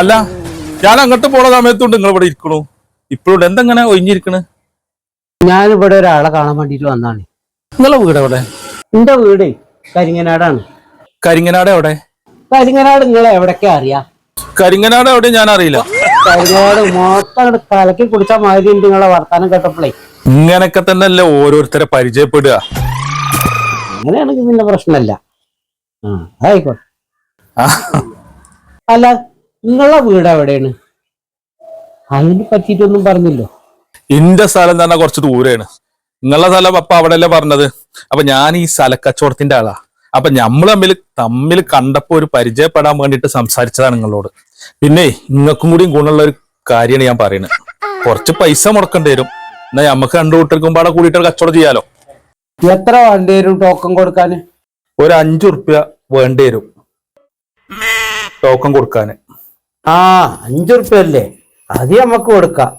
അല്ല ഞാൻ അങ്ങോട്ട് പോണ സമയത്തുണ്ട് നിങ്ങൾ ഇവിടെ ഇരിക്കണു. ഇപ്പോഴും എന്തെങ്ങനെ ഒഴിഞ്ഞിരിക്കണ്? ഞാനിവിടെ ഒരാളെ കാണാൻ വേണ്ടിട്ട് വന്നാണ്. നിങ്ങളെ വീട് എവിടെ? എന്റെ വീട് കരിങ്ങനാടാണ്. കരിങ്ങനാട് എവിടെ? കരിങ്ങനാട് നിങ്ങളെ എവിടൊക്കെ അറിയാ? കരിങ്ങനാട് എവിടെ ഞാൻ അറിയില്ല. കരിങ്ങനാട് മൊത്തം കലക്കി കുടിച്ച മാതിരി നിങ്ങളെ വർത്താനം കേട്ടപ്പോഴേ ഇങ്ങനൊക്കെ തന്നെ അല്ലേ ഓരോരുത്തരെ പരിചയപ്പെടുക. അങ്ങനെയാണെങ്കിൽ പിന്നെ പ്രശ്നമല്ല. ആ ആയിക്കോട്ടെ. അല്ല നിങ്ങളെ വീട് എവിടെയാണ്? അതിനെ പറ്റിയിട്ടൊന്നും പറഞ്ഞില്ലോ. എന്റെ സ്ഥലം തന്നെ കുറച്ച് ദൂരെയാണ്. നിങ്ങളെ സ്ഥലം അപ്പൊ അവിടെയല്ലേ പറഞ്ഞത്? അപ്പൊ ഞാൻ ഈ സ്ഥലക്കച്ചവടത്തിന്റെ ആളാ. അപ്പൊ നമ്മൾ തമ്മിൽ തമ്മിൽ കണ്ടപ്പോ ഒരു പരിചയപ്പെടാൻ വേണ്ടിട്ട് സംസാരിച്ചതാണ് നിങ്ങളോട്. പിന്നെ നിങ്ങൾക്കും കൂടി ഗുണമുള്ള ഒരു കാര്യമാണ് ഞാൻ പറയുന്നത് കുറച്ച് പൈസ മുടക്കേണ്ടി വരും. എന്നാ നമുക്ക് രണ്ടു കൂട്ടർക്കും പാടെ കൂടിയിട്ട് കച്ചവടം ചെയ്യാലോ? എത്ര വേണ്ടി വരും ടോക്കൺ കൊടുക്കാൻ ഒരു അഞ്ചു റുപ്യ വേണ്ടി വരും. ടോക്കൺ കൊടുക്കാന്. ആ അഞ്ചു റുപ്യല്ലേ അത് നമുക്ക് കൊടുക്കാം.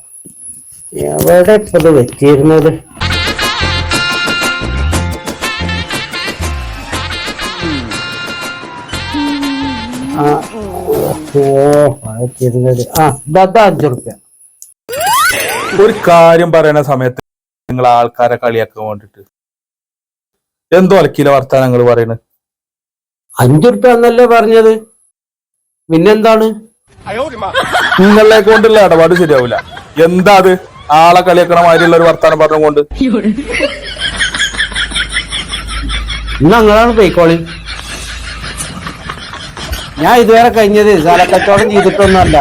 എവിടെ ഇപ്പൊ അത് വെച്ചിരുന്നത്? ആ ഓ വെച്ചിരുന്നത്. ആ ഇതാ ഒരു കാര്യം പറയുന്ന സമയത്ത് നിങ്ങൾ ആൾക്കാരെ കളിയാക്കാൻ വേണ്ടിട്ട്. എന്തോ അലക്കിയില്ല വർത്താനം നിങ്ങൾ പറയുന്നത് അഞ്ചു റുപ്യ എന്നല്ലേ പറഞ്ഞത്? പിന്നെന്താണ്? നിങ്ങളെ കൊണ്ടുള്ള ഇടപാട് ശരിയാവില്ല എന്താ അത്? ആളെ കളിയാക്കണ മാതിരിയുള്ള ഒരു വർത്താനം പറഞ്ഞുകൊണ്ട് കൊണ്ട്. ഞങ്ങളാണ് പോയിക്കോളി. ഞാൻ ഇതുവരെ കഴിഞ്ഞത് സാലക്കച്ചവടം ചെയ്തിട്ടൊന്നുമല്ല.